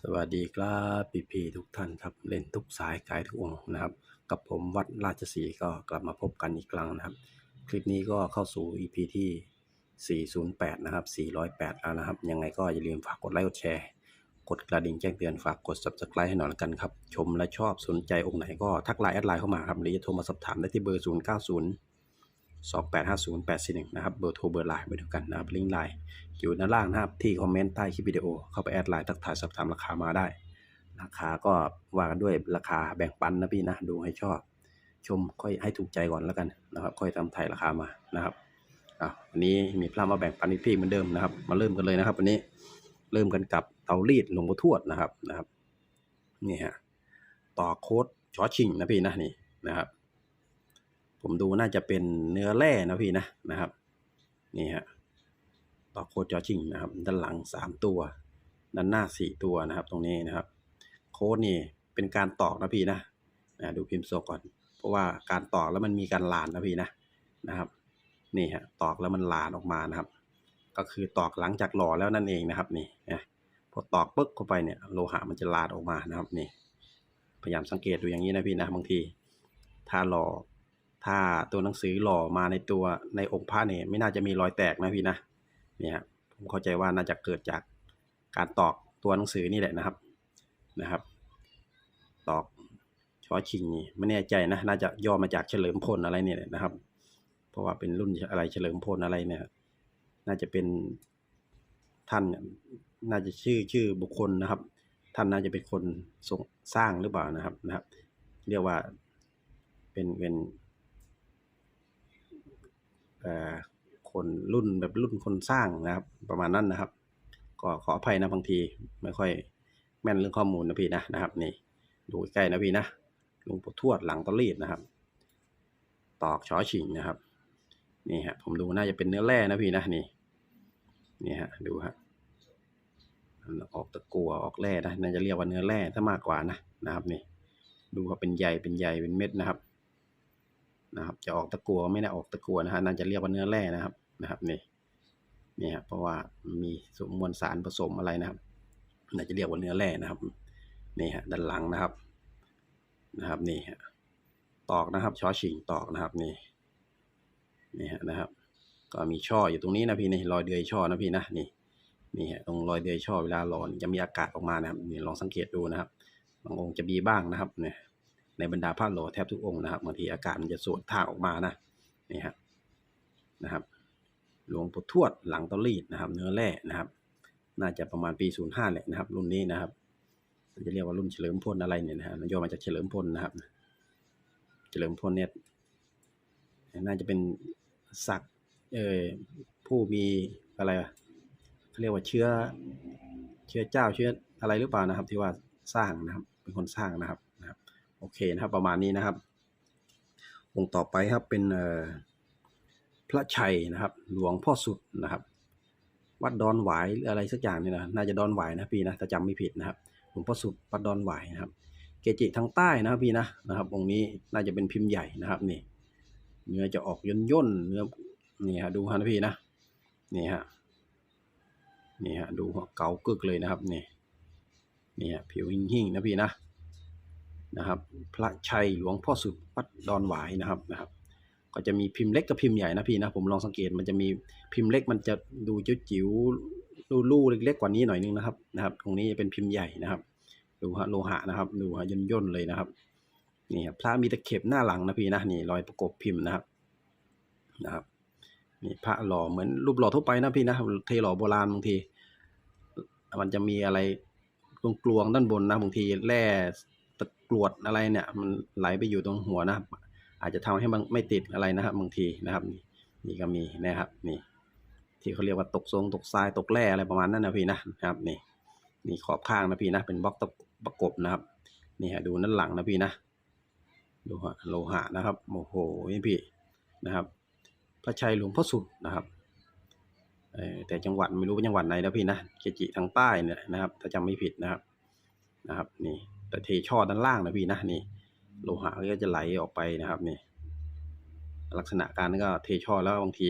สวัสดีครับพี่พีทุกท่านครับเล่นทุกสายขายทุกองนะครับ กับผมวัดราชสีก็กลับมาพบกันอีกครั้งนะครับ คลิปนี้ก็เข้าสู่ EP ที่ 408 นะครับ 408 แล้วนะครับ ยังไงก็อย่าลืมฝากกดไลค์กดแชร์ กดกระดิ่งแจ้งเตือนฝากกด subscribe ให้หน่อยละกันครับ ชมและชอบสนใจองค์ไหนก็ทักไลน์แอดไลน์เข้ามาครับหรือจะโทรมาสอบถามได้ที่เบอร์ 090 2850 841นะครับเบอร์โทรเบอร์ไลน์ไปดูกันนะครับลิงก์ไลน์อยู่ด้านล่างนะครับที่คอมเมนต์ใต้คลิปวิดีโอเข้าไปแอดไลน์ทักทายสอบถามราคามาได้ ราคาก็ว่ากันด้วยราคาแบ่งปันนะพี่นะดูให้ชอบ ชมค่อยให้ถูกใจก่อนแล้วกันนะครับค่อยทำไทยราคามานะครับอะวันนี้มีพระมาแบ่งปันพี่เหมือนเดิมนะครับ มาเริ่มกันเลยนะครับ วันนี้เริ่มกันกับเตารีดหลวงปู่ทวดนะครับนะครับนี่ฮะต่อโค้ดชอชิงนะพี่นะนี่นะครับ ผมดูน่าจะเป็นเนื้อแร่นะพี่นะนะครับ นี่ฮะต่อโคดจอชิงนะครับ ด้านหลัง3ตัว ด้านหน้า4ตัวนะครับ ตรงนี้นะครับ โค้ดนี่เป็นการตอกนะพี่นะนะดูพิมพ์โซก่อน เพราะว่าการตอกแล้วมันมีการลานนะพี่นะนะครับ นี่ฮะตอกแล้วมันลานออกมานะครับ ก็คือตอกหลังจากหล่อแล้วนั่นเองนะครับ นี่นะพอตอกปึ๊กเข้าไปเนี่ยโลหะมันจะลานออกมานะครับนี่ พยายามสังเกตดูอย่างนี้นะพี่นะบางทีถ้าหล่อ ถ้าตัวหนังสือหล่อมาในตัวในองค์พระเนี่ยไม่น่าจะมีรอยแตกนะพี่นะเนี่ยผมเข้าใจว่าน่าจะเกิดจากการตอกตัวหนังสือนี่แหละนะครับนะครับ ตอกชอชิงนี่ไม่แน่ใจนะน่าจะย่อมาจากเฉลิมพลอะไรเนี่ยนะครับ เพราะว่าเป็นรุ่นอะไรเฉลิมพลอะไรเนี่ย น่าจะเป็นท่านนี่น่าจะชื่อชื่อบุคคลนะครับ ท่านน่าจะเป็นคนสร้างหรือเปล่านะครับนะครับ เรียกว่าเป็นเป็น คนรุ่นแบบรุ่นคนสร้างนะครับ ประมาณนั้นนะครับ ก็ขออภัยนะบางทีไม่ค่อยแม่นเรื่องข้อมูลนะพี่นะนะครับ นี่ดูใกล้นะพี่นะหลวงปู่ทวดหลังตะลีดนะครับ ตอกชอชิงนะครับ นี่ฮะผมดูน่าจะเป็นเนื้อแร่นะพี่นะนี่นี่ฮะดูฮะออกตะกัวออกแร่นะน่าจะเรียกว่าเนื้อแร่ถ้ามากกว่านะนะครับ นี่ ดูว่าเป็นใยเป็นใยเป็นเม็ดนะครับ นะครับ จะออกตะกัวไม่ได้ออกตะกัวนะฮะน่าจะเรียกว่าเนื้อแร่นะครับนะครับนี่นี่ฮะเพราะว่ามีสมวลสารผสมอะไรนะครับน่าจะเรียกว่าเนื้อแร่นะครับนี่ฮะด้านหลังนะครับนะครับนี่ฮะตอกนะครับช่อชิงตอกนะครับนี่นี่ฮะนะครับ ก็มีช่ออยู่ตรงนี้นะพี่นี่รอยเดือยช่อนะพี่นะนี่นี่ฮะตรงรอยเดือยช่อเวลาร้อนจะมีอากาศออกมานะครับนี่ลองสังเกตดูนะครับบางองค์จะมีบ้างนะครับเนี่ย ในบรรดาพระโหลแทบทุกองค์นะครับบางทีอากาศมันจะสวนทางออกมานะนี่ฮะนะครับหลวงปู่ทวดหลังตอรีดนะครับ เนื้อแร่นะครับ น่าจะประมาณปี 05แหละนะครับ รุ่นนี้นะครับจะเรียกว่ารุ่นเฉลิมพลอะไรเนี่ยนะฮะย่อมาจากเฉลิมพลนะครับ เฉลิมพลเนี่ยน่าจะเป็นศักเอ่อผู้มีอะไรอะเขาเรียกว่าเชื้อเชื้อเจ้าเชื้ออะไรหรือเปล่านะครับ ที่ว่าสร้างนะครับ เป็นคนสร้างนะครับ โอเคนะครับ ประมาณนี้นะครับ องค์ต่อไปครับเป็นพระชัยนะครับ หลวงพ่อสุดนะครับ วัดดอนหวายหรืออะไรสักอย่างนี่นะน่าจะดอนหวายนะพี่นะถ้าจำไม่ผิดนะครับ หลวงพ่อสุดวัดดอนหวายนะครับ เกจิทางใต้นะครับพี่นะนะครับ องค์นี้น่าจะเป็นพิมพ์ใหญ่นะครับนี่เนื้อจะออกย่นย่นเนื้อนี่ฮะดูฮะนะพี่นะนี่ฮะนี่ฮะดูเก่ากึกเลยนะครับนี่นี่ฮะผิวหิ่งๆนะพี่นะ นะครับ พระชัยหลวงพ่อสุดวัดดอนหวายนะครับนะครับ ก็จะมีพิมพ์เล็กกับพิมพ์ใหญ่นะพี่นะผมลองสังเกตมันจะมีพิมพ์เล็กมันจะดูจิ๋วๆลู่ๆเล็กๆกว่านี้หน่อยนึงนะครับนะครับตรงนี้จะเป็นพิมพ์ใหญ่นะครับ ดูฮะโลหะนะครับ ดูฮะย่นย่นเลยนะครับนี่ครับพระมีตะเข็บหน้าหลังนะพี่นะนี่รอยประกบพิมพ์นะครับนะครับนี่พระหล่อเหมือนรูปหล่อทั่วไปนะพี่นะเทหล่อโบราณบางที มันจะมีอะไรกลวงๆด้านบนนะบางทีแร่ กรวดอะไรเนี่ย มันไหลไปอยู่ตรงหัวนะครับ อาจจะทำให้มันไม่ติดอะไรนะครับบางทีนะครับนี่นี่ก็มีนะครับนี่ ที่เขาเรียกว่าตกทรงตกทรายตกแร่อะไรประมาณนั้นนะพี่นะครับนี่นี่ขอบข้างนะพี่นะเป็นบล็อกตะประกบนะครับนี่ฮะดูด้านหลังนะพี่นะดูฮะโลหะนะครับโอ้โหนี่พี่นะครับ พระชัยหลวงพ่อสุดนะครับแต่จังหวัดไม่รู้ว่าจังหวัดไหนนะพี่นะเกจิทางใต้เนี่ยนะครับ ถ้าจำไม่ผิดนะครับนะครับ นี่ แต่เทช่อด้านล่างนะพี่นะนี่ โลหะก็จะไหลออกไปนะครับนี่ ลักษณะการก็เทช่อแล้วบางที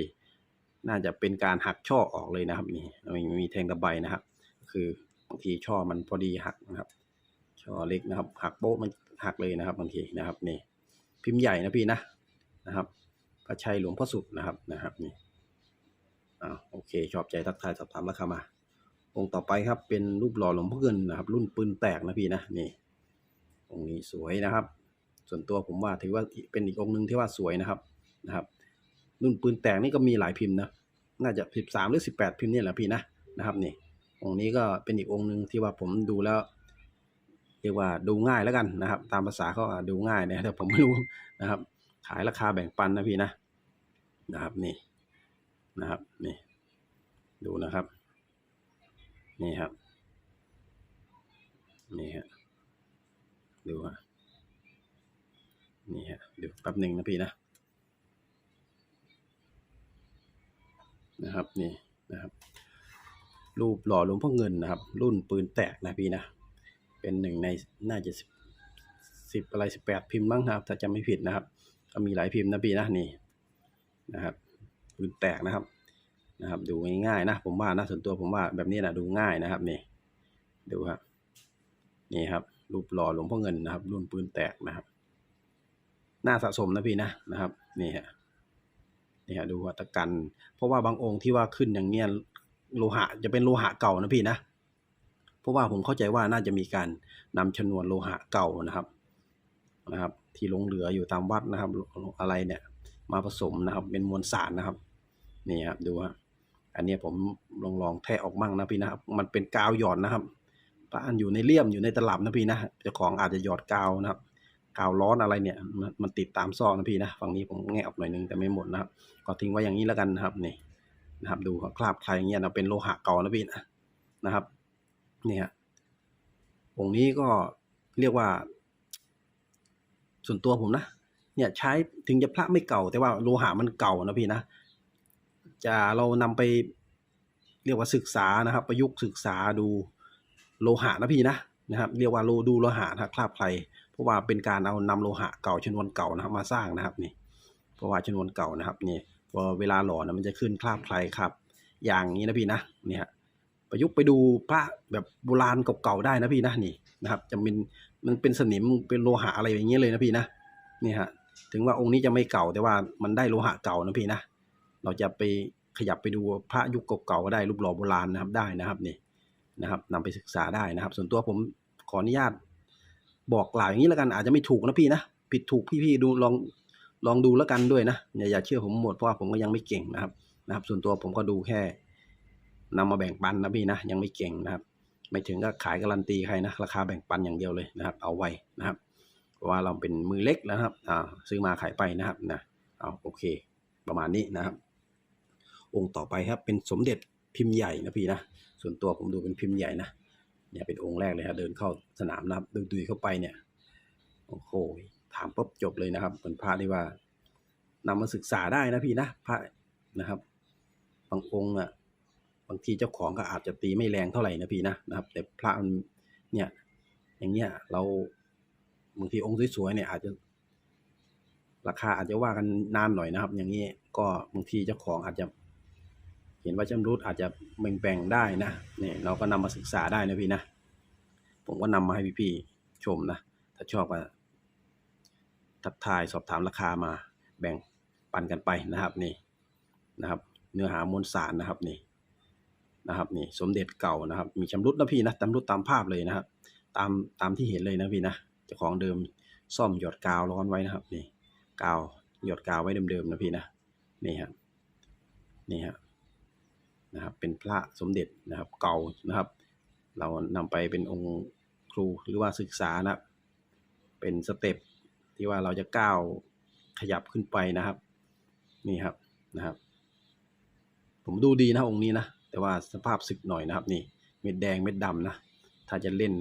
น่าจะเป็นการหักช่อออกเลยนะครับ นี่มีมีแทงตะไบนะครับ คือบางทีช่อมันพอดีหักนะครับ ช่อเล็กนะครับ หักโป๊ะมันหักเลยนะครับ บางทีนะครับ นี่ พิมพ์ใหญ่นะพี่นะนะครับพระชัยหลวงพ่อสุดนะครับนะครับนี่อ่าโอเคชอบใจทักทายสอบถามราคามาองค์ต่อไปครับเป็นรูปหล่อหลวงพ่อเงินนะครับ รุ่นปืนแตกนะพี่นะนี่ องค์นี้สวยนะครับ ส่วนตัวผมว่าถือว่าเป็นอีกองค์หนึ่งที่ว่าสวยนะครับนะครับ รุ่นปืนแตกนี่ก็มีหลายพิมพ์นะน่าจะสิบสามหรือสิบแปดพิมพ์เนี่ยแหละพี่นะนะครับนี่องค์นี้ก็เป็นอีกองค์หนึ่งที่ว่าผมดูแล้วเรียกว่าดูง่ายแล้วกันนะครับ ตามภาษาเขาดูง่ายนะแต่ผมไม่รู้นะครับ ขายราคาแบ่งปันนะพี่นะนะครับนี่นะครับนี่ดูนะครับ นี่ครับ นี่ฮะ ดูฮะนี่ฮะดูแป๊บหนึ่งนะพี่นะ นะครับนี่นะครับ รูปหล่อหลวงพ่อเงินนะครับ รุ่นปืนแตกนะพี่นะ เป็นหนึ่งในน่าจะสิบสิบอะไรสิบแปดพิมพ์บ้างครับถ้าจำไม่ผิดนะครับ ก็มีหลายพิมพ์นะพี่นะนี่นะครับปืนแตกนะครับนะครับ ดูง่ายๆนะ ผมว่านะส่วนตัวผมว่าแบบนี้นะดูง่ายนะครับนี่ดูครับนี่ครับ รูปหล่อหลวงพ่อเงินนะครับ รุ่นปืนแตกนะครับน่าสะสมนะพี่นะนะครับ นี่ฮะนี่ฮะดูวัตกัน เพราะว่าบางองค์ที่ว่าขึ้นอย่างเงี้ยโลหะจะเป็นโลหะเก่านะพี่นะเพราะว่าผมเข้าใจว่าน่าจะมีการนำชนวนโลหะเก่านะครับนะครับ ที่หลงเหลืออยู่ตามวัดนะครับ อะไรเนี่ย มาผสมนะครับ เป็นมวลสารนะครับ นี่ครับดูฮะอันนี้ผมลองลองแทะออกมั่งนะพี่นะครับ มันเป็นกาวหย่อดนะครับ พระอันอยู่ในเลี่ยมอยู่ในตลับนะพี่นะเจ้าของอาจจะหยอดกาวนะครับกาวร้อนอะไรเนี่ยมันมันติดตามซอกนะพี่นะฝั่งนี้ผมแงะออกหน่อยนึงแต่ไม่หมดนะครับก็ทิ้งไว้อย่างนี้แล้วกันนะครับนี่นะครับ ดูครับคราบใครเงี้ยนะเป็นโลหะเก่านะพี่นะนะครับเนี่ยองค์นี้ก็เรียกว่า ส่วนตัวผมนะเนี่ยใช้ถึงจะพระไม่เก่า แต่ว่าโลหะมันเก่านะพี่นะจะเรานำไปเรียกว่าศึกษานะครับ ประยุกต์ศึกษาดู โลหะนะพี่นะนะครับ เรียกว่าโลดูโลหะนะคราบใครเพราะว่าเป็นการเอานำโลหะเก่าชนวนเก่านะครับมาสร้างนะครับนี่ เพราะว่าชนวนเก่านะครับนี่พอเวลาหล่อนะมันจะขึ้นคราบใครครับ อย่างนี้นะพี่นะเนี่ยประยุกต์ไปดูพระแบบโบราณเก่าๆได้นะพี่นะนี่นะครับ จะเป็นมันเป็นสนิมเป็นโลหะอะไรอย่างเงี้ยเลยนะพี่นะนี่ฮะถึงว่าองค์นี้จะไม่เก่าแต่ว่ามันได้โลหะเก่านะพี่นะเราจะไปขยับไปดูพระยุคเก่าๆก็ได้รูปหล่อโบราณนะครับได้นะครับนี่ นะครับนำไปศึกษาได้นะครับ ส่วนตัวผมขออนุญาตบอกกล่าวอย่างนี้แล้วกันอาจจะไม่ถูกนะพี่นะผิดถูกพี่ๆดูลองลองดูแล้วกันด้วยนะอย่าอย่าเชื่อผมหมดเพราะว่าผมก็ยังไม่เก่งนะครับนะครับ ส่วนตัวผมก็ดูแค่นำมาแบ่งปันนะพี่นะยังไม่เก่งนะครับ ไม่ถึงก็ขายการันตีใครนะราคาแบ่งปันอย่างเดียวเลยนะครับ เอาไว้นะครับว่าเราเป็นมือเล็กนะครับอ่าซื้อมาขายไปนะครับนะเอาโอเค ประมาณนี้นะครับ องค์ต่อไปครับเป็นสมเด็จ พิมพ์ใหญ่นะพี่นะ ส่วนตัวผมดูเป็นพิมพ์ใหญ่นะ เนี่ยเป็นองค์แรกเลยครับเดินเข้าสนามนะครับดูดูเข้าไปเนี่ย โอ้โห ถามปุ๊บจบเลยนะครับเป็นพระที่ว่านำมาศึกษาได้นะพี่นะพระนะครับ บางองค์อะบางทีเจ้าของก็อาจจะตีไม่แรงเท่าไหร่นะพี่นะนะครับ แต่พระมันเนี่ย อย่างเงี้ยเราบางทีองค์สวยๆเนี่ยอาจจะราคาอาจจะว่ากันนานหน่อยนะครับ อย่างนี้ก็บางทีเจ้าของอาจจะ เห็นว่าจำรุดอาจจะแบ่งๆได้นะเนี่ยเราก็นำมาศึกษาได้นะพี่นะ ผมก็นำมาให้พี่ๆชมนะ ถ้าชอบก็ทักทายสอบถามราคามา แบ่งปันกันไปนะครับนี่นะครับ เนื้อหามวลสารนะครับนี่นะครับนี่สมเด็จเก่านะครับ มีชำรุดนะพี่นะชำรุดตามภาพเลยนะครับ ตามตามที่เห็นเลยนะพี่นะเจ้าของเดิมซ่อมหยดกาวร้อนไว้นะครับ นี่กาวหยดกาวไว้เดิมๆนะพี่นะนี่ครับนี่ครับ นะครับเป็นพระสมเด็จนะครับเก่านะครับ เรานำไปเป็นองค์ครูหรือว่าศึกษานะครับเป็นสเต็ปที่ว่าเราจะก้าวขยับขึ้นไปนะครับ นี่ครับนะครับ ผมดูดีนะองค์นี้นะแต่ว่าสภาพสึกหน่อยนะครับ นี่เม็ดแดงเม็ดดำนะถ้าจะเล่น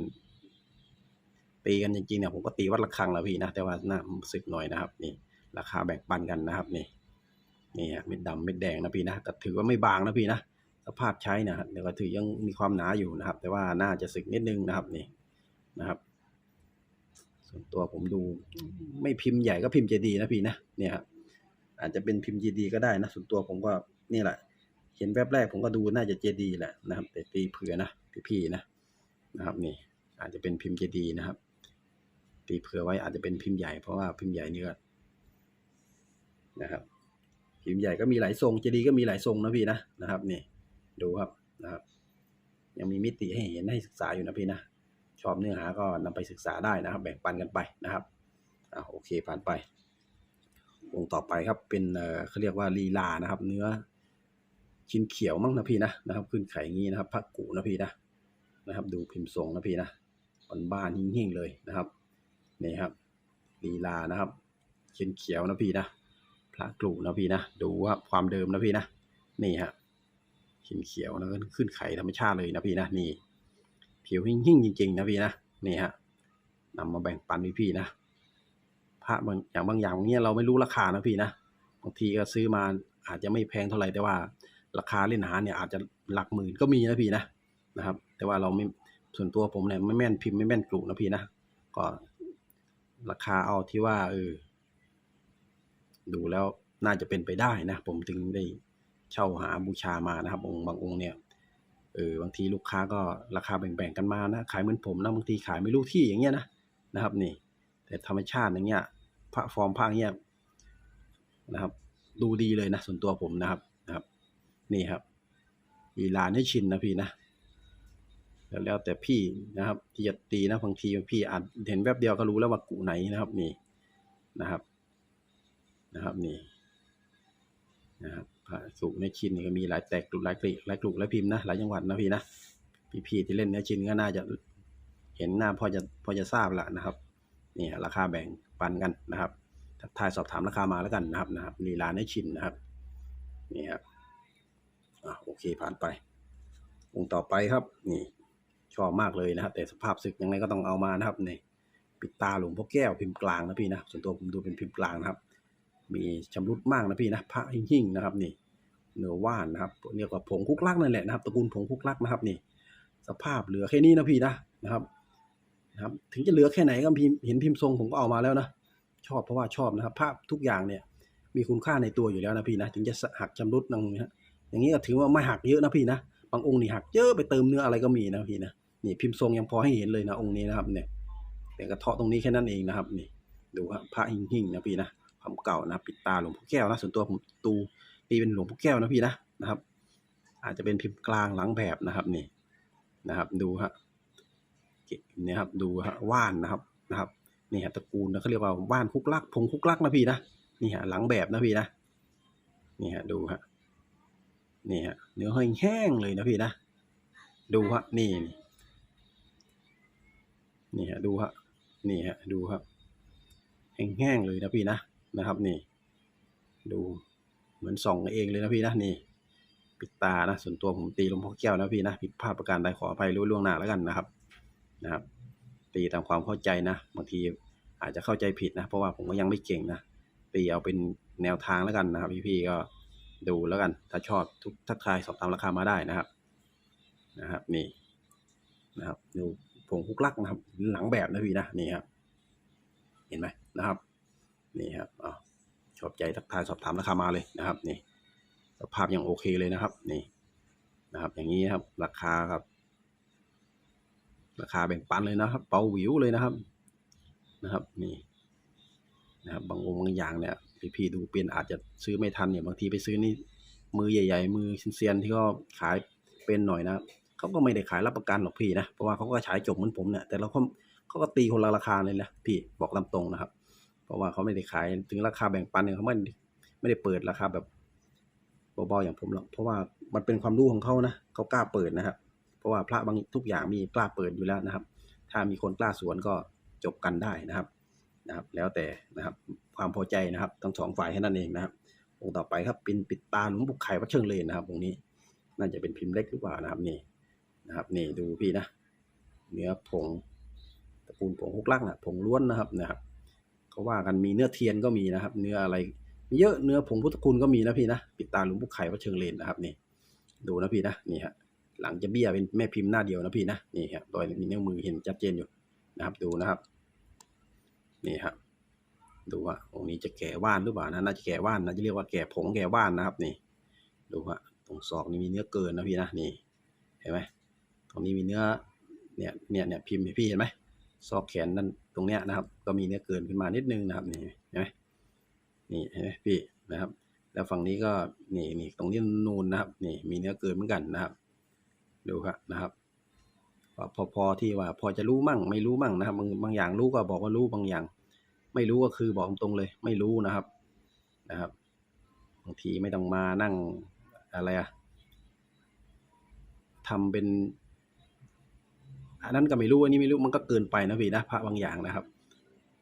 ตีกันจริงๆเนี่ยผมก็ตีวัดระฆังแล้วพี่นะแต่ว่าหน้าสึกหน่อยนะครับ นี่ ราคาแบ่งปันกันนะครับ นี่นี่ฮะเม็ดดำเม็ดแดงนะพี่นะแต่ถือว่าไม่บางนะพี่นะ ภาพใช้นะครับเดี๋ยวก็ถือยังมีความหนาอยู่นะครับ แต่ว่าน่าจะสึกนิดนึงนะครับนี่นะครับ ส่วนตัวผมดูไม่พิมพ์ใหญ่ก็พิมพ์เจดีนะพี่นะเนี่ยครับอาจจะเป็นพิมพ์เจดีก็ได้นะส่วนตัวผมก็นี่แหละ เห็นแวบแรกผมก็ดูน่าจะเจดีแหละนะครับ แต่ตีเผื่อนะพี่ๆนะนะครับนี่อาจจะเป็นพิมพ์เจดีย์นะครับ ตีเผื่อไว้อาจจะเป็นพิมพ์ใหญ่เพราะว่าพิมพ์ใหญ่นี่ก็นะครับพิมพ์ใหญ่ก็มีหลายทรงเจดีย์ก็มีหลายทรงนะพี่นะนะครับนี่ ดูครับนะครับ ยังมีมิติให้เห็นให้ศึกษาอยู่นะพี่นะชอบเนื้อหาก็นำไปศึกษาได้นะครับ แบ่งปันกันไปนะครับอ่าโอเคผ่านไป วงต่อไปครับเป็นเอ่อเขาเรียกว่าลีลานะครับ เนื้อชิ้นเขียวมั้งนะพี่นะนะครับ ขึ้นไข่างี้นะครับพักกูนะพี่นะนะครับ ดูพิมพ์ทรงนะพี่นะบ้านๆหิ่งๆเลยนะครับนี่ครับลีลานะครับชิ้นเขียวนะพี่นะพระกลูนะพี่นะ ดูว่าความเดิมนะพี่นะ นี่ฮะ ชิ้นเขียวนะขึ้นไข่ธรรมชาติเลยนะพี่นะนี่ ผิวหิ่งๆจริง ๆ นะพี่นะนี่ฮะนำมาแบ่งปันพี่ๆนะพระบางอย่างบางอย่างเนี้ยเราไม่รู้ราคานะพี่นะบางทีก็ซื้อมาอาจจะไม่แพงเท่าไหร่แต่ว่า ราคาเล่นหาเนี่ยอาจจะหลักหมื่นก็มีนะพี่นะนะครับ แต่ว่าเราไม่ส่วนตัวผมเนี่ยไม่แม่นพิมพ์ไม่แม่นกลุ่นะพี่นะก็ราคาเอาที่ว่าเออดูแล้วน่าจะเป็นไปได้นะ ผมถึงได้ เช่าหาบูชามานะครับองค์บางองค์เนี่ยเออบางทีลูกค้าก็ราคาแบ่งๆกันมานะขายเหมือนผมนะบางทีขายไม่รู้ที่อย่างเงี้ยนะนะครับนี่ แต่ธรรมชาติอย่างเงี้ยพระฟอร์มพระเงี้ยนะครับ ดูดีเลยนะส่วนตัวผมนะครับนะครับ นี่ครับลีลาให้ชินนะพี่นะแล้วแล้วแต่พี่นะครับที่จะตีนะบางทีพี่อาจเห็นแวบเดียวก็รู้แล้วว่ากูไหนนะครับ นี่นะครับ นะครับนี่นะครับ พระสุในชินก็มีหลายแตกกลุ่หลายกลีหลายกลุ่มหลายพิมพ์นะหลายจังหวัดนะพี่นะพี่ๆที่เล่นเนื้อชินก็น่าจะเห็นหน้าพอจะพอจะทราบละนะครับนี่ราคาแบ่งปันกันนะครับทักทายสอบถามราคามาแล้วกันนะครับนะครับลีลาในชินนะครับนี่ครับอะโอเคผ่านไปองค์ต่อไปครับ นี่ชอบมากเลยนะครับ แต่สภาพศึกยังไงก็ต้องเอามานะครับนี่ปิดตาหลวงพ่อแก้วพิมพ์กลางนะพี่นะส่วนตัวผมดูเป็นพิมพ์กลางนะครับ มีชำรุดมากนะพี่นะพระหิ่งๆนะครับนี่เนื้อว่านนะครับเรียกว่าผงคุกลักนั่นแหละนะครับตระกูลผงคุกลักนะครับนี่ สภาพเหลือแค่นี้นะพี่นะนะครับนะครับ ถึงจะเหลือแค่ไหนก็พิมเห็นพิมพ์ทรงผมก็เอามาแล้วนะชอบเพราะว่าชอบนะครับภาพทุกอย่างเนี่ย มีคุณค่าในตัวอยู่แล้วนะพี่นะถึงจะหักชำรุดนังนะอย่างนี้ก็ถือว่าไม่หักเยอะนะพี่นะบางองค์นี่หักเยอะไปเติมเนื้ออะไรก็มีนะพี่นะนี่พิมพ์ทรงยังพอให้เห็นเลยนะองค์นี้นะครับเนี่ยแต่กระเทาะตรงนี้แค่นั้นเองนะครับนี่ดูครับพระหิ่งๆนะพี่นะ ความเก่านะปิดตาหลวงพ่อแก้วนะส่วนตัวผมตูตีเป็นหลวงพ่อแก้วนะพี่นะนะครับ อาจจะเป็นพิมพ์กลางหลังแบบนะครับนี่นะครับ ดูฮะเนี่ยครับดูฮะว่านนะครับนะครับนี่ฮะตระกูลนะเขาเรียกว่าว่านคุกลักพงคุกลักนะพี่นะนี่ฮะหลังแบบนะพี่นะนี่ฮะดูฮะนี่ฮะเนื้อแห้งเลยนะพี่นะดูฮะนี่นี่ฮะดูฮะนี่ฮะดูครับแห้งๆเลยนะพี่นะ นะครับนี่ ดูเหมือนส่องเองเลยนะพี่นะนี่ ปิดตานะส่วนตัวผมตีลวงพ่อแก้วนะพี่นะผิดพลาดประการใดขออภัยรู้ล่วงหน้าแล้วกันนะครับนะครับ ตีตามความเข้าใจนะบางทีอาจจะเข้าใจผิดนะ เพราะว่าผมก็ยังไม่เก่งนะตีเอาเป็นแนวทางแล้วกันนะครับ พี่ๆก็ดูแล้วกัน ถ้าชอบทุกทักทายสอบถามราคามาได้นะครับนะครับนี่นะครับดูผงคุกลักนะครับ หลังแบบนะพี่นะนี่ครับ เห็นไหมนะครับ นี่ครับอ๋อชอบใจทักทายสอบถามราคามาเลยนะครับ นี่สภาพยังโอเคเลยนะครับ นี่นะครับ อย่างนี้ครับ ราคาครับ ราคาแบ่งปันเลยนะครับ เปาหวิวเลยนะครับ นะครับ นี่นะครับบางองค์บางอย่างเนี่ยพี่ๆดูเป็นอาจจะซื้อไม่ทันเนี่ยบางทีไปซื้อนี่มือใหญ่ ๆ มือเซียนๆที่ก็ขายเป็นหน่อยนะเขาก็ไม่ได้ขายรับประกันหรอกพี่นะเพราะว่าเขาก็ฉายจบเหมือนผมเนี่ยแต่เราก็เขาก็ตีคนละราคาเลยนะพี่บอกลำตรงนะครับ ราะว่าเขาไม่ได้ขายถึงราคาแบ่งปันเนี่ยเขาไม่ไม่ได้เปิดราคาแบบเบาๆอย่างผมหรอกเพราะว่ามันเป็นความรู้ของเขานะเขากล้าเปิดนะครับ เพราะว่าพระบางทุกอย่างมีกล้าเปิดอยู่แล้วนะครับ ถ้ามีคนกล้าสวนก็จบกันได้นะครับนะครับ แล้วแต่นะครับความพอใจนะครับทั้งสองฝ่ายแค่นั้นเองนะครับองค์ต่อไปครับเป็นปิดตาหลวงปู่ไข่วัดเชิงเลนนะครับองค์นี้ น่าจะเป็นพิมพ์เล็กหรือเปล่านะครับนี่นะครับนี่ดูพี่นะ เนื้อผงตระกูลผงฮุกลักนะผงล้วนนะครับนะครับ เขาว่ากันมีเนื้อเทียนก็มีนะครับ เนื้ออะไรมีเยอะเนื้อผงพุทธคุณก็มีนะพี่นะปิดตาหลวงปู่ไข่วัดเชิงเลนนะครับนี่ดูนะพี่นะนี่ฮะหลังจะเบี้ยเป็นแม่พิมพ์หน้าเดียวนะพี่นะนี่ครับโดยมีนิ้วมือเห็นชัดเจนอยู่นะครับดูนะครับ นี่ครับดูว่าองค์นี้จะแก่ว่านหรือเปล่านะน่าจะแก่ว่านนะจะเรียกว่าแก่ผงแก่ว่านนะครับ นี่ ดูว่าตรงศอกนี่มีเนื้อเกินนะพี่นะนี่เห็นไหมตรงนี้มีเนื้อเนี่ยเนี่ยเนี่ยพิมพ์พี่เห็นไหมซอกแขนนั่น ตรงเนี้ยนะครับ ก็มีเนื้อเกินขึ้นมานิดนึงนะครับ นี่เห็นไหมนี่เห็นไหมพี่นะครับ แล้วฝั่งนี้ก็นี่นี่ตรงนี้นูนนะครับ นี่มีเนื้อเกินเหมือนกันนะครับ ดูครับนะครับพอพอที่ว่าพอจะรู้มั่ง ไม่รู้มั่งนะครับบางบางอย่างรู้ก็บอกว่ารู้บางอย่าง ไม่รู้ก็คือบอกตรงๆเลย ไม่รู้นะครับนะครับบางทีไม่ต้องมานั่งอะไรอะทำเป็น อันนั้นก็ไม่รู้อันนี้ไม่รู้มันก็เกินไปนะพี่นะพระบางอย่างนะครับ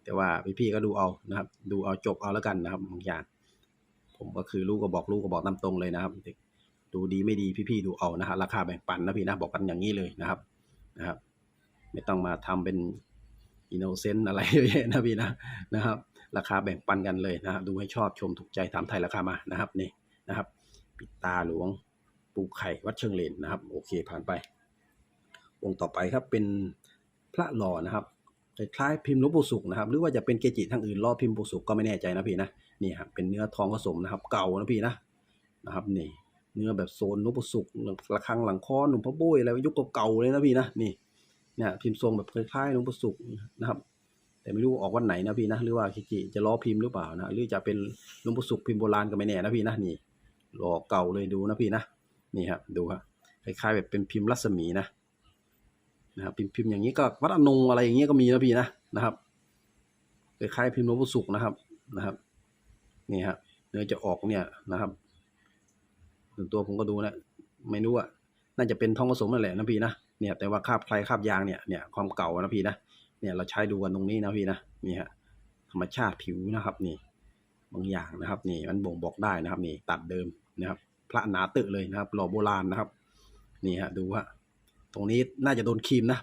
แต่ว่าพี่ๆก็ดูเอานะครับ ดูเอาจบเอาแล้วกันนะครับบางอย่าง ผมก็คือรู้ก็บอกรู้ก็บอกตามตรงเลยนะครับดูดีไม่ดีพี่ๆดูเอานะฮะราคาแบ่งปันนะพี่นะบอกกันอย่างนี้เลยนะครับนะครับ ไม่ต้องมาทำเป็นอินโนเซนต์อะไรเยอะแยะนะพี่นะนะครับ ราคาแบ่งปันกันเลยนะครับดูให้ชอบชมถูกใจถามไทยราคามานะครับนี่นะครับ ปิดตาหลวงปูไข่วัดเชิงเลนนะครับ โอเคผ่านไป องค์ต่อไปครับเป็นพระหล่อนะครับคล้ายพิมพ์ลวงปู่สุขนะครับ หรือว่าจะเป็นเกจิทางอื่นล่อพิมพ์ปู่สุขก็ไม่แน่ใจนะพี่นะนี่ครับเป็นเนื้อทองผสมนะครับ เก่านะพี่นะนะครับนี่เนื้อแบบโซนลวงปู่สุขระฆังหลังคอหนุ่มพระบุ้ยอะไรยุคเก่าๆเลยนะพี่นะนี่เนี่ยพิมพ์ทรงแบบคล้ายๆลวงปู่สุขนะครับ แต่ไม่รู้ออกวันไหนนะพี่นะหรือว่าคิจิจะล้อพิมพ์หรือเปล่านะหรือจะเป็นลวงปู่สุขพิมพ์โบราณก็ไม่แน่นะพี่นะนี่หล่อเก่าเลยดูนะพี่นะนี่ครับดูครับคล้ายๆแบบเป็นพิมพ์รัศมีนะ นะครับพิมพ์พิมพ์อย่างนี้ก็วัดอนงอะไรอย่างเงี้ยก็มีนะพี่นะนะครับคล้ายๆพิมพ์หลวงปู่สุขนะครับนะครับนี่ฮะเนื้อจะออกเนี่ยนะครับส่วนตัวผมก็ดูนะไม่รู้อะน่าจะเป็นทองผสมนั่นแหละนะพี่นะเนี่ย แต่ว่าคาบใครคาบยางเนี่ยเนี่ยความเก่านะพี่นะเนี่ยเราใช้ดูกันตรงนี้นะพี่นะนี่ฮะธรรมชาติผิวนะครับ นี่ บางอย่างนะครับ นี่มันบ่งบอกได้นะครับ นี่ตัดเดิมนะครับ พระหนาตึเลยนะครับ หล่อโบราณนะครับ นี่ฮะดูฮะ ตรงนี้น่าจะโดนครีมนะ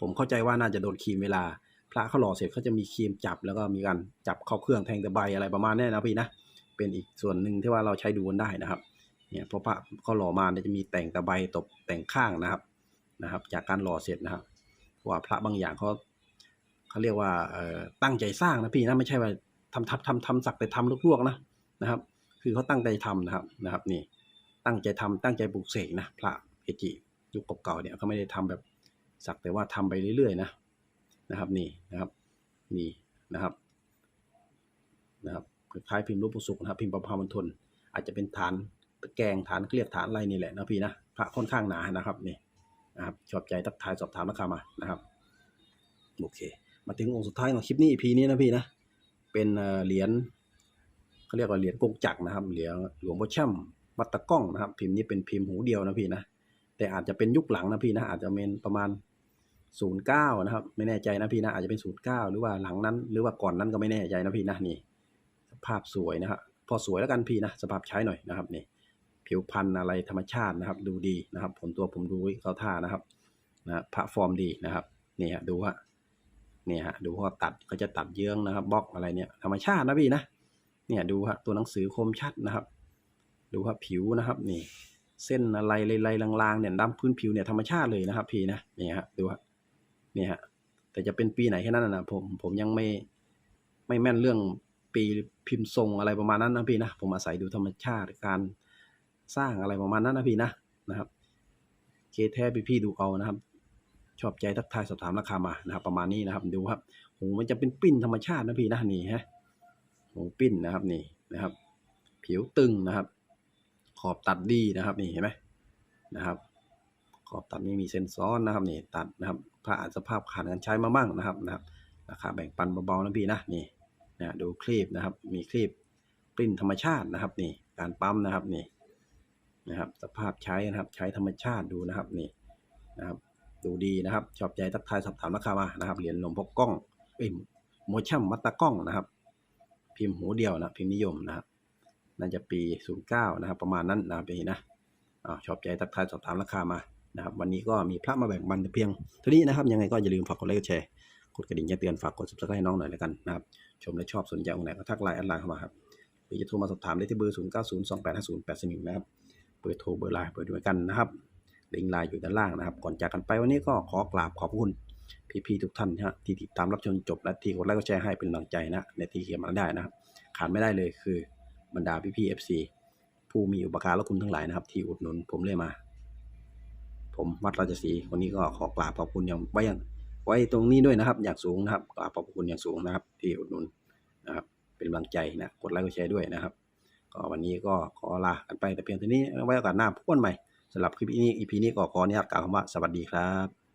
ผมเข้าใจว่าน่าจะโดนครีมเวลา พระเขาหล่อเสร็จเขาจะมีครีมจับแล้วก็มีการจับเข้าเครื่องแทงตะไบอะไรประมาณนี้นะพี่นะ เป็นอีกส่วนหนึ่งที่ว่าเราใช้ดูกันได้นะครับ เนี่ยพระพระเขาหล่อมาเนี่ยจะมีแต่งตะไบตกแต่งข้างนะครับนะครับ จากการหล่อเสร็จนะครับว่าพระบางอย่างเขาเขาเรียกว่าเอ่อตั้งใจสร้างนะพี่นะไม่ใช่ว่าทำทำทำทำสักแต่ทำลวกๆนะนะครับ คือเขาตั้งใจทำนะครับนะครับ นี่ตั้งใจทำตั้งใจปลูกเสกนะพระเกจิ ยุคเก่าๆเนี่ยเขาไม่ได้ทำแบบสักแต่ว่าทำไปเรื่อยๆนะนะครับนี่นะครับนี่นะครับนะครับคล้ายพิมพ์รูปปุสุกนะครับพิมพ์ประพามันทน อาจจะเป็นฐานตะแกงฐานเกลียดฐานอะไรนี่แหละนะพี่นะพระค่อนข้างหนานะครับนี่นะครับชอบใจทักทายสอบถามราคามานะครับโอเค มาถึงองค์สุดท้ายของคลิปนี้ EP นี้นะพี่นะเป็นเหรียญเขาเรียกว่าเหรียญกงจักรนะครับเหรียญหลวงพ่อช่ำวัดตะก้องนะครับ พิมพ์นี้เป็นพิมพ์หูเดียวนะพี่นะ แต่อาจจะเป็นยุคหลังนะพี่นะอาจจะเป็นประมาณ 09 นะครับ ไม่แน่ใจนะพี่นะอาจจะเป็น 09 หรือว่าหลังนั้น หรือว่าก่อนนั้นก็ไม่แน่ใจนะพี่นะนี่สภาพสวยนะครับพอสวยแล้วกันพี่นะสภาพใช้หน่อยนะครับนี่ผิวพันธุ์อะไรธรรมชาตินะครับ ดูดีนะครับผลตัวผมดูเขาท่านะครับนะพระฟอร์มดีนะครับนี่ฮะดูฮะนี่ฮะดูว่าตัดเขาจะตัดเยื้องนะครับบล็อกอะไรเนี่ยธรรมชาตินะพี่นะเนี่ยดูฮะตัวหนังสือคมชัดนะครับ ดูว่าผิวนะครับนี่ เส้นอะไรลายๆลางๆเนี่ยดำพื้นผิวเนี่ยธรรมชาติเลยนะครับพี่นะนี่ฮะดูฮะนี่ฮะแต่จะเป็นปีไหนแค่นั้นนะผมผมยังไม่ไม่แม่นเรื่องปีพิมพ์ทรงอะไรประมาณนั้นนะพี่นะผมอาศัยดูธรรมชาติการสร้างอะไรประมาณนั้นนะพี่นะนะครับเคแท้พี่พี่ดูเอานะครับ ชอบใจทักทายสอบถามราคามานะครับ ประมาณนี้นะครับดูครับโหมันจะเป็นปิ้นธรรมชาตินะพี่นะนี่ฮะโหปิ้นนะครับนี่นะครับ ผิวตึงนะครับ ขอบตัดดีนะครับนี่เห็นไหมนะครับ ขอบตัดไม่มีเส้นซ้อนนะครับนี่ตัดนะครับผ้าอาจสภาพขาดการใช้มาบ้างนะครับนะครับราคาแบ่งปันเบาๆนะพี่นะนี่นะดูคลีบนะครับ มีคลีบปริ้นธรรมชาตินะครับนี่การปั๊มนะครับนี่นะครับ สภาพใช้นะครับใช้ธรรมชาติดูนะครับนี่นะครับดูดีนะครับ ชอบใจทักทายสอบถามราคามานะครับเหรียญหลวงพ่อกล้องเอ้ยโมชั่มวัตตะกล้องนะครับ พิมพ์หูเดียวนะพิมพ์นิยมนะครับ น่าจะปี 09 นะครับ ประมาณนั้นนะปีนะอชอบใจทักทายสอบถามราคามานะครับ วันนี้ก็มีพระมาแบ่งปันเพียงเท่านี้นะครับ ยังไงก็อย่าลืมฝากกดไลค์กดแชร์กดกระดิ่งแจ้งเตือนฝากกด subscribe น้องหน่อยแล้วกันนะครับ ชมและชอบสนใจองค์ไหนก็ทักไลน์แอดไลน์เข้ามาครับหรือจะโทรมาสอบถามได้ที่เบอร์ 0902850851นะครับ เบอร์โทรเบอร์ไลน์เบอร์ด้วยกันนะครับลิงก์ไลน์อยู่ด้านล่างนะครับ ก่อนจากกันไปวันนี้ก็ขอกราบขอบคุณพี่ๆทุกท่านนะฮะที่ติดตามรับชมจบและที่กดไลค์กดแชร์ให้เป็นกำลังใจนะในที่เขียนมาได้นะครับ ขาดไม่ได้เลยคือ บรรดาพี่ๆ FC ผู้มีอุปการะคุณทั้งหลายนะครับ ที่อุดหนุนผมเรื่อยมาผมมวัดราชสีวันนี้ก็ขอกราบขอบคุณอย่างไว้อย่างไว้ตรงนี้ด้วยนะครับอย่างสูงนะครับกราบขอบคุณอย่างสูงนะครับ ที่อุดหนุนนะครับ เป็นกำลังใจนะกดไลค์กดแชร์ด้วยนะครับ ก็วันนี้ก็ขอลากันไปแต่เพียงเท่านี้ไว้โอกาสหน้าพบกันใหม่สำหรับคลิปนี้ EP นี้ก็ขออนุญาตกล่าวคำว่าสวัสดีครับ